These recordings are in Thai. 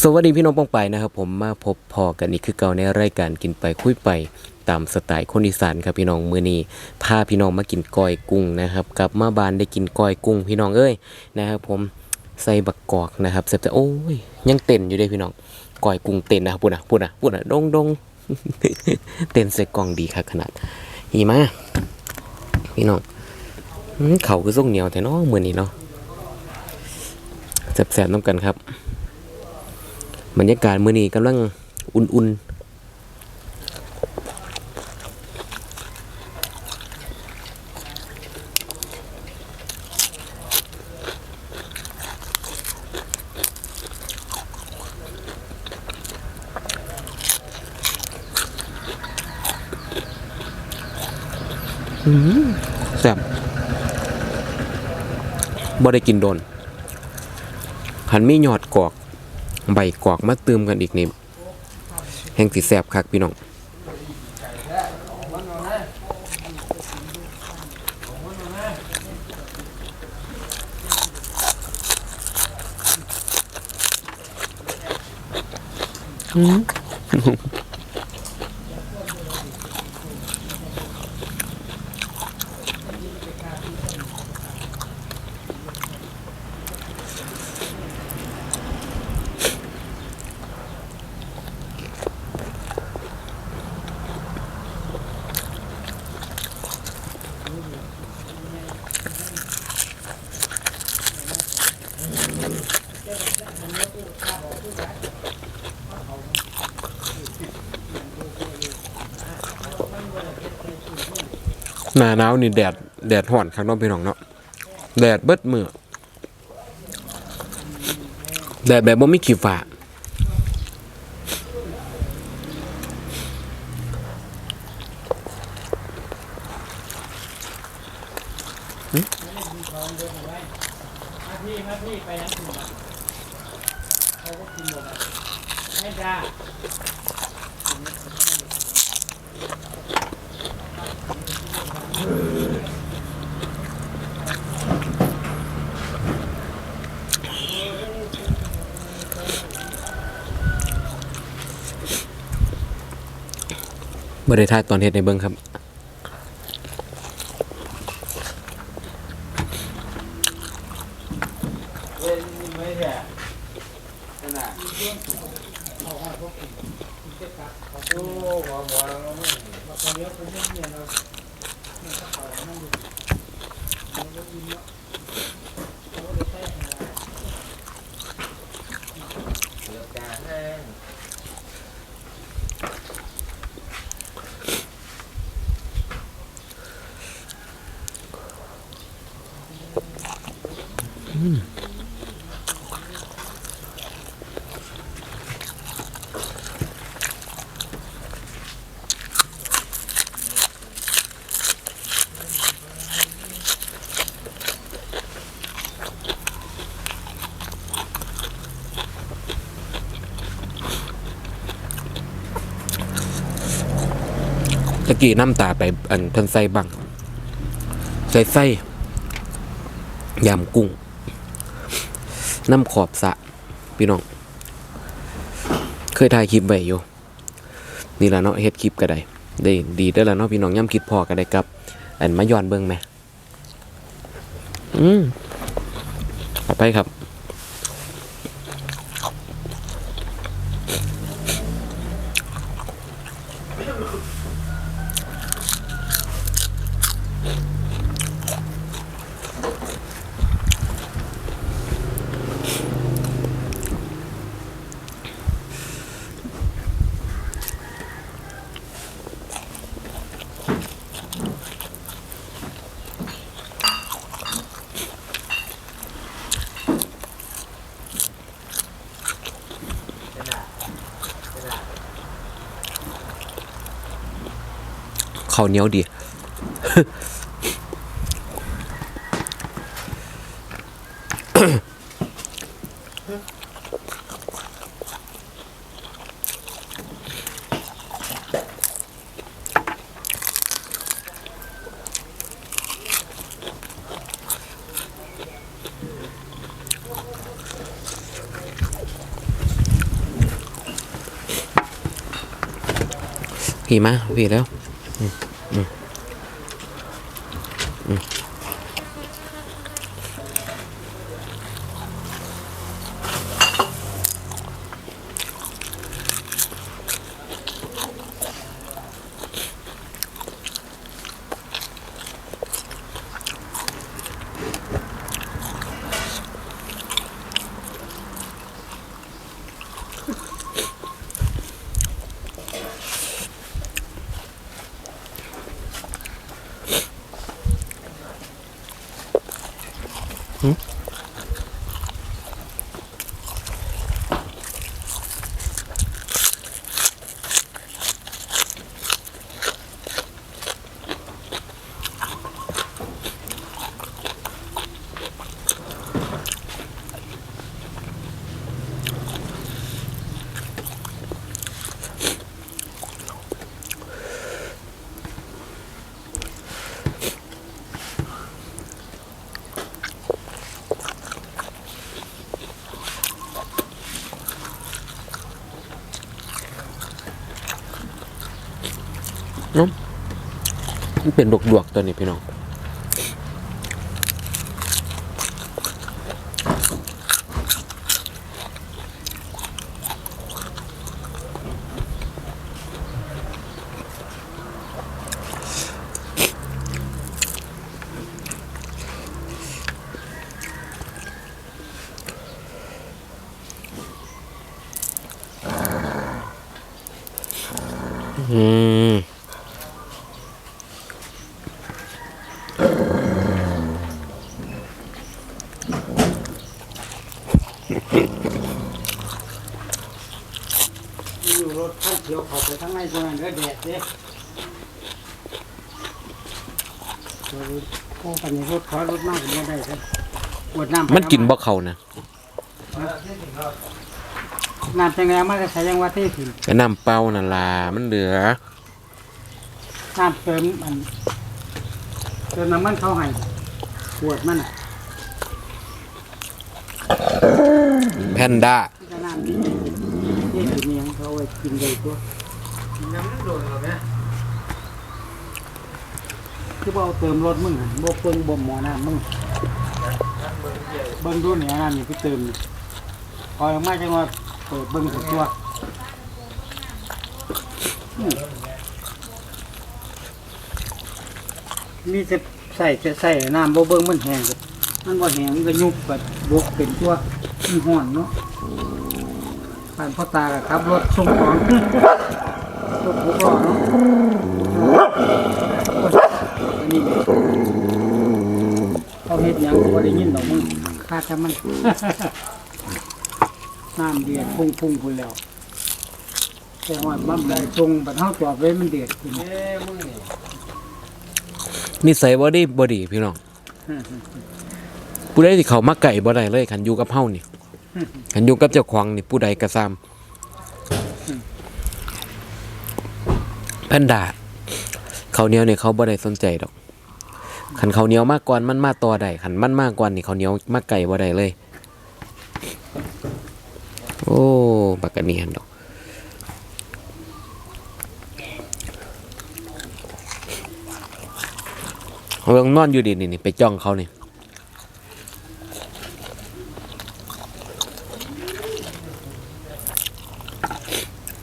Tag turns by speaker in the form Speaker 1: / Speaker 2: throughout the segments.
Speaker 1: สวัสดีพี่น้องป้องไปนะครับ ผมมาพบพอกันอีกคือเก่าในรายการกินไปคุยไปตามสไตล์คนอีสานครับพี่น้องมือนี้พาพี่น้องมากินก้อยกุ้งนะครับกลับมาบ้านได้กินก้อยกุ้งพี่น้องเอ้ยนะครับ ผมใส่บักกอกนะครับเสร็จแต่โอ้ยยังเต้นอยู่เด้พี่น้องก้อยกุ้งเต้นนะครับพูดนะพูดนะพูดนะดงดงเต้นใส่กล่องดีครับขนาดหีมาพี่น้องเขาคือส่งเหนียวแต่เนาะมื้อนี้เนาะแสบๆน้ำกันครับ บรรยากาศมื้อนี้กำลังอุ่นๆแซ่บบ่ได้กินโดนหันมียอดกอก ใบกอกมาเติมกันอีกนี่แห่งสิแสบคักพี่น้อง หน้าหนาวนี่แดดแดดห่อนข้างนอกพี่น้องเนาะแดดเบิดมือแดดแบบบ่มีขี้ฟ้าบ่ได้ถ่ายตอนเฮ็ดในเบิ่งครับ ตะ กี้น้ำตาไปอันเพิ่นใส่บังใส่ไส้ยำกุ้ง น้ำขอบสะ พี่น้อง เคยถ่ายคลิปไว้อยู่ นี่ละเนาะเฮ็ดคลิปก็ได้ได้ดีได้แล้วเนาะพี่น้องย่ำคิดพอก็ได้กับ อันมาย้อนเบิ่งแหมอืมเอไปครับ ข้าวเหนียวดี หิมะพี่แล้ว Mm. อืมอืมมันเป็นดวกๆตัวนี้พี่น้องอืม
Speaker 2: อยู่รถข้าง เขียวเขาไปทั้งในตรงนั้นก็แดดเด้อโอ้ปันนี้รถขอรถมากก็ได้ครับปวดน้ำ
Speaker 1: มันกินบ่เขานะ
Speaker 2: น้ำจังไงมันจะใช้ยังว่าเท่ถึง
Speaker 1: ก็น้ำเปล่านั่นล่ะมันเหลือ
Speaker 2: น้ำเติมอันเติมน้ำมันเข้าให้ปวดมันอะ
Speaker 1: แพนด้า
Speaker 2: มันจะน้ำนี่ถึงนี่ยังเขาไว้กินได้ตัว น้ำมันโดนหรอแม่คือเอาเติมรถมึงอะบ่เพิ่งบ่หมอน้ำมึงเบิ่งดูเนี่ยน้ำนี่ไปเติมนี่พอออกมาจังว่าเปิดเบิ่งสุดตัวมีจะใส่จะใส่น้ำบ่เบิ่งมันแห้งก็มันบ่แห้งมันก็ยุบกับบกเป็นตัวมันห้อนเนาะผ่านพ่อตาก็ขับรถส่งของ รถหกล้อเนาะนี่เขาเฮ็ดหยังก็ได้ยินดอกมึงคาดแต่มัน น้ำเดือดพุ่งพุ่งพุ่นแล้ว แต่ว่ามันได้ตรงบัดเฮาจอดไว้มันเดือดขึ้น
Speaker 1: นิสัยบ่ดีบ่ดีพี่น้องผู้ใดที่เขามาไก่บ่ได้เลยคันอยู่กับเฮานี่คันอยู่กับเจ้าของนี่ผู้ใดก็ซ้ำ แพนด้าเขาเนียวเนี่ยเขาบ่ได้สนใจดอกคันเขาเนียวมากกว่ามันมาต่อได้คันมันมากกว่านี่เขาเนียวมากไก่บ่ได้เลย โอ้บักกะเนียนดอกเขาลองนอนอยู่ดีนี่นี่ไปจ้องเขานี่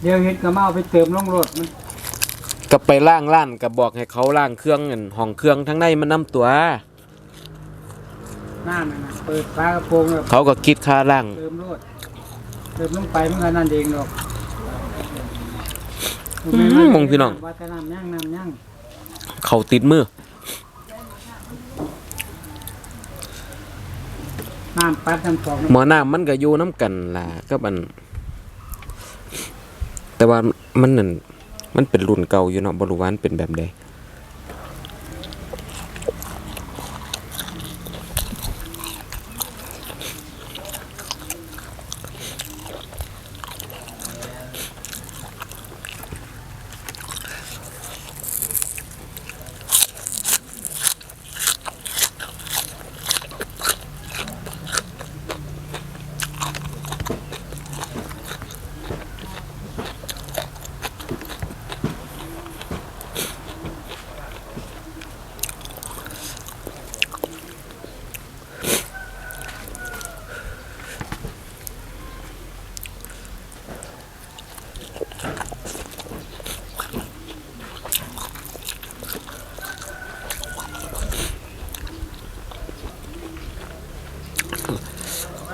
Speaker 2: เดี๋ยวเฮ็ดก็มาเอาไปเติมลงรถมัน
Speaker 1: ก็ไปล่างล้านกับบอกให้เขาล่างเครื่องเงินห้องเครื่องทั้งในมันนํตัว
Speaker 2: น้ำนั่นน่ะเปิดฝากระโปรงแล้ว
Speaker 1: เขาก็คิดค่าล่าง
Speaker 2: เติมรถเติมลงไปมันก็นั่นเองดอก
Speaker 1: อืมมองพี่น้อง
Speaker 2: ว่าแต่น้ำย่างน้ำย่าง
Speaker 1: เขาติดมือ
Speaker 2: น้ำปัดน้ำฟอง
Speaker 1: หมอน้ำมันก็อยู่น้ำกันล่ะก็มัน แต่ว่ามันนั่น มันเป็นรุ่นเก่าอยู่เนาะบรู้ว่ามันเป็นแบบใด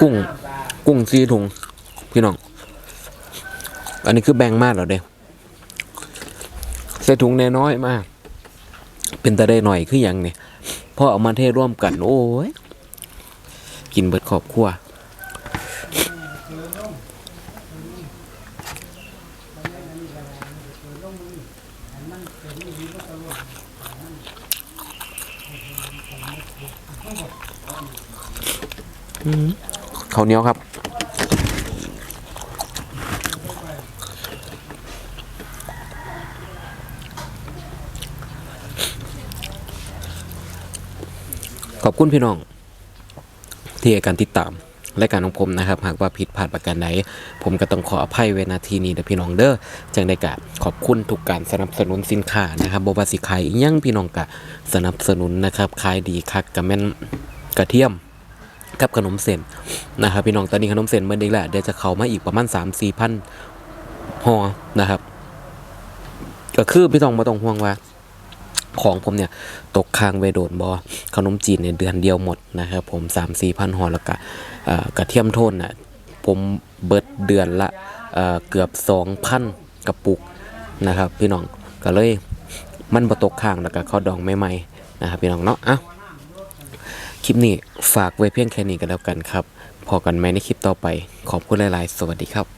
Speaker 1: กุ้ง กุ้งซีถุง พี่น้อง อันนี้คือแบ่งมากเหรอเด้ใส่ถุงแน่น้อยมาก เป็นตะได้หน่อยคืออย่างเนี่ยพอเอามาเทร่วมกัน โอ้ย กินเบิดขอบครัวอืม ข้าวเหนียวครับขอบคุณพี่น้อง ที่ให้การติดตามและการของผมนะครับ หากว่าผิดพลาดประการใดผมก็ต้องขออภัยเวนาทีนี้นะพี่น้องเด้อจังได้กะขอบคุณทุกการสนับสนุนสินค้านะครับบวาสิขายยังพี่น้องกะสนับสนุนนะครับขายดีคักกะแม่นกระเทียม กับขนมเส้นนะครับพี่น้องตอนนี้ขนมเส้นเมื่อนี้แหละเดี๋ยวจะเข้ามาอีกประมาณ3 4 0 0พันห่อนะครับ ก็คือพี่ต้องมาต้องห่วงว่า ของผมเนี่ยตกค้างไว้โดนบอขนมจีนเนี่ยเดือนเดียวหมดนะครับผม3 4 0 0พันห่อแล้วก็กระเทียมโทนน่ะผมเบิดเดือนละเอ่อเกือบ 2,000กระปุกนะครับ พี่น้องก็เลยมันบ่ตกค้างแล้วก็เข้าดองใหม่ๆนะครับพี่น้องเนาะอะ ลิปนี้ฝากไว้เพียงแค่นี้ก็แล้วกันครับ พอกันไหมในคลิปต่อไป ขอบคุณหลาย ๆ สวัสดีครับ